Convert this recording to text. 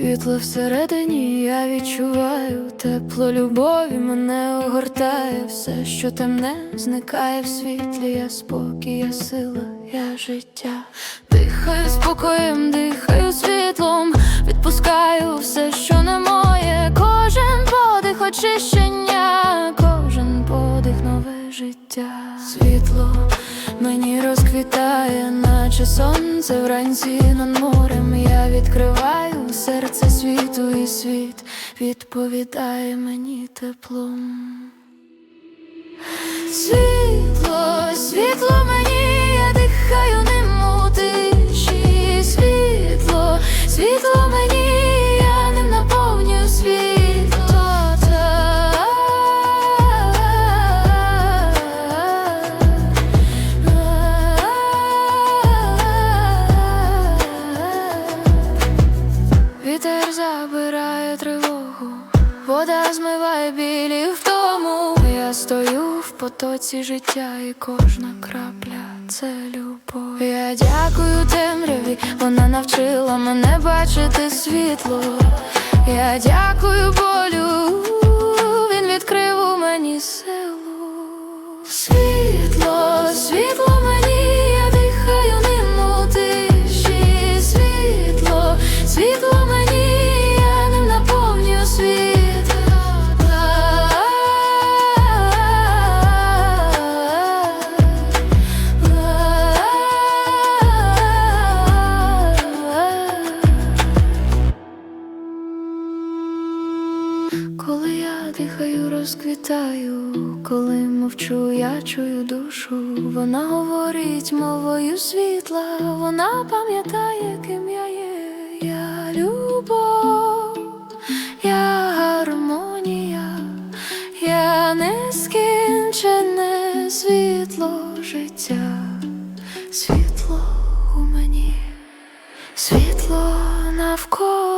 Світло всередині я відчуваю, тепло любові мене огортає, все, що темне, зникає в світлі, я спокій, я сила, я життя. Дихаю спокоєм, дихаю світлом, відпускаю все, що не моє, кожен подих очищення, кожен подих нове життя. Світло мені розквітає, наче сонце вранці над морем. Я відкриваю серце світу, і світ відповідає мені теплом. Забирає тривогу, вода змиває білі втому. Я стою в потоці життя, і кожна крапля це любов. Я дякую темряві, вона навчила мене бачити світло. Я дякую болю, Коли я дихаю, розквітаю, коли мовчу, я чую душу. Вона говорить мовою світла, вона пам'ятає, ким я є. Я любов, я гармонія, я нескінчене світло життя, світло у мені, світло навколо.